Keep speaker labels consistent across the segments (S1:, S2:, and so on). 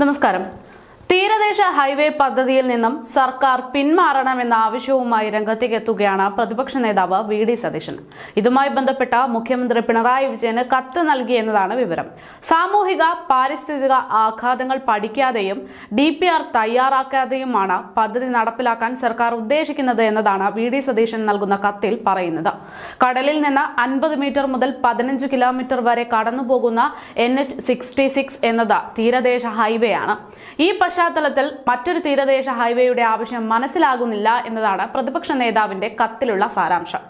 S1: നമസ്കാരം. തീരദേശ ഹൈവേ പദ്ധതിയിൽ നിന്നും സർക്കാർ പിന്മാറണമെന്ന ആവശ്യവുമായി രംഗത്തേക്ക് എത്തുകയാണ് പ്രതിപക്ഷ നേതാവ് വി ഡി സതീശൻ. ഇതുമായി ബന്ധപ്പെട്ട മുഖ്യമന്ത്രി പിണറായി വിജയന് കത്ത് നൽകിയെന്നതാണ് വിവരം. സാമൂഹിക പാരിസ്ഥിതിക ആഘാതങ്ങൾ പഠിക്കാതെയും ഡി പി ആർ തയ്യാറാക്കാതെയുമാണ് പദ്ധതി നടപ്പിലാക്കാൻ സർക്കാർ ഉദ്ദേശിക്കുന്നത് എന്നതാണ് വി ഡി സതീശൻ നൽകുന്ന കത്തിൽ പറയുന്നത്. കടലിൽ നിന്ന് അൻപത് മീറ്റർ മുതൽ പതിനഞ്ച് കിലോമീറ്റർ വരെ കടന്നുപോകുന്ന എൻ എച്ച് സിക്സ്റ്റി സിക്സ് എന്നത് തീരദേശ ഹൈവേ ആണ് ഈ മറ്റൊരു തീരദേശ ഹൈവേയുടെ ആവശ്യം മനസ്സിലാകുന്നില്ല എന്നതാണ് പ്രതിപക്ഷ നേതാവിന്റെ കത്തിലുള്ള സാരാംശം.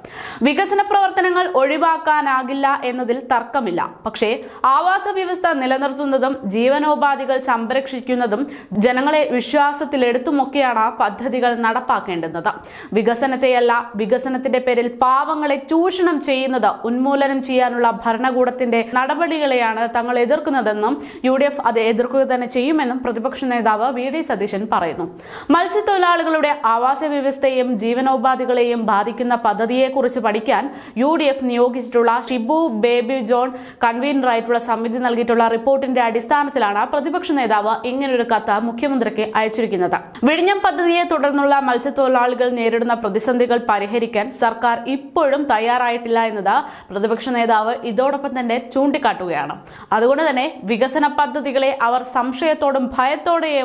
S1: വികസന പ്രവർത്തനങ്ങൾ ഒഴിവാക്കാനാകില്ല എന്നതിൽ തർക്കമില്ല. പക്ഷേ ആവാസ വ്യവസ്ഥ നിലനിർത്തുന്നതും ജീവനോപാധികൾ സംരക്ഷിക്കുന്നതും ജനങ്ങളെ വിശ്വാസത്തിലെടുത്തുമൊക്കെയാണ് പദ്ധതികൾ നടപ്പാക്കേണ്ടുന്നത്. വികസനത്തെയല്ല വികസനത്തിന്റെ പേരിൽ പാവങ്ങളെ ചൂഷണം ചെയ്യുന്നത് ഉന്മൂലനം ചെയ്യാനുള്ള ഭരണകൂടത്തിന്റെ നടപടികളെയാണ് തങ്ങൾ എതിർക്കുന്നതെന്നും യു അത് എതിർക്കുക തന്നെ ചെയ്യുമെന്നും പ്രതിപക്ഷ നേതാവ് വി ഡി സതീശൻ പറയുന്നു. മത്സ്യത്തൊഴിലാളികളുടെ ആവാസ വ്യവസ്ഥയെയും ജീവനോപാധികളെയും ബാധിക്കുന്ന പദ്ധതിയെക്കുറിച്ച് പഠിക്കാൻ യു ഡി എഫ് നിയോഗിച്ചിട്ടുള്ള ഷിബു ബേബി ജോൺ കൺവീനറായിട്ടുള്ള സമിതി നൽകിയിട്ടുള്ള റിപ്പോർട്ടിന്റെ അടിസ്ഥാനത്തിലാണ് പ്രതിപക്ഷ നേതാവ് ഇങ്ങനൊരു കത്ത് മുഖ്യമന്ത്രിക്ക് അയച്ചിരിക്കുന്നത്. വിഴിഞ്ഞം പദ്ധതിയെ തുടർന്നുള്ള മത്സ്യത്തൊഴിലാളികൾ നേരിടുന്ന പ്രതിസന്ധികൾ പരിഹരിക്കാൻ സർക്കാർ ഇപ്പോഴും തയ്യാറായിട്ടില്ല എന്നത് പ്രതിപക്ഷ നേതാവ് ഇതോടൊപ്പം തന്നെ ചൂണ്ടിക്കാട്ടുകയാണ്. അതുകൊണ്ട് തന്നെ വികസന പദ്ധതികളെ അവർ സംശയത്തോടും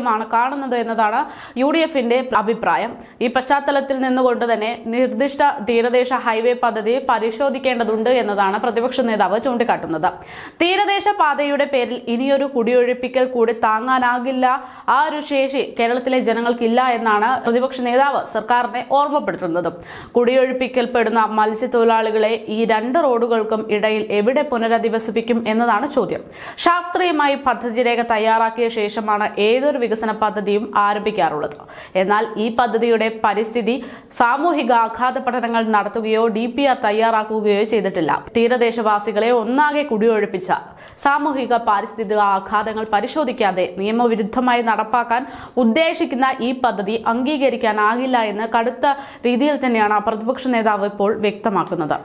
S1: ഭയത്തോടെയുമാണ് കാണുന്നത് എന്നതാണ് യു ഡി എഫിന്റെ അഭിപ്രായം. ഈ പശ്ചാത്തലത്തിൽ നിന്നുകൊണ്ട് തന്നെ നിർദ്ദിഷ്ട തീരദേശ ഹൈവേ പദ്ധതി പരിശോധിക്കേണ്ടതുണ്ട് എന്നതാണ് പ്രതിപക്ഷ നേതാവ് ചൂണ്ടിക്കാട്ടുന്നത്. തീരദേശ പാതയുടെ പേരിൽ ഇനിയൊരു കുടിയൊഴിപ്പിക്കൽ കൂടി താങ്ങാനാകില്ല. ആ ഒരു ശേഷി കേരളത്തിലെ ജനങ്ങൾക്കില്ല എന്നാണ് പ്രതിപക്ഷ നേതാവ് സർക്കാരിനെ ഓർമ്മപ്പെടുത്തുന്നത്. കുടിയൊഴിപ്പിക്കൽ പെടുന്ന മത്സ്യത്തൊഴിലാളികളെ ഈ രണ്ട് റോഡുകൾക്കും ഇടയിൽ എവിടെ പുനരധിവസിപ്പിക്കും എന്നതാണ് ചോദ്യം. ശാസ്ത്രീയമായി പദ്ധതി രേഖ തയ്യാറാക്കിയ ശേഷമാണ് ഏതൊരു വികസന പദ്ധതിയും ആരംഭിക്കാറുള്ളത്. എന്നാൽ ഈ പദ്ധതിയുടെ പരിസ്ഥിതി സാമൂഹിക ആഘാത പഠനങ്ങൾ നടത്തുകയോ ഡി പി ആർ തയ്യാറാക്കുകയോ ചെയ്തിട്ടില്ല. തീരദേശവാസികളെ ഒന്നാകെ കുടിയൊഴിപ്പിച്ച സാമൂഹിക പാരിസ്ഥിതിക ആഘാതങ്ങൾ പരിശോധിക്കാതെ നിയമവിരുദ്ധമായി നടപ്പാക്കാൻ ഉദ്ദേശിക്കുന്ന ഈ പദ്ധതി അംഗീകരിക്കാനാകില്ല എന്ന് കടുത്ത രീതിയിൽ തന്നെയാണ് പ്രതിപക്ഷ നേതാവ് ഇപ്പോൾ വ്യക്തമാക്കുന്നത്.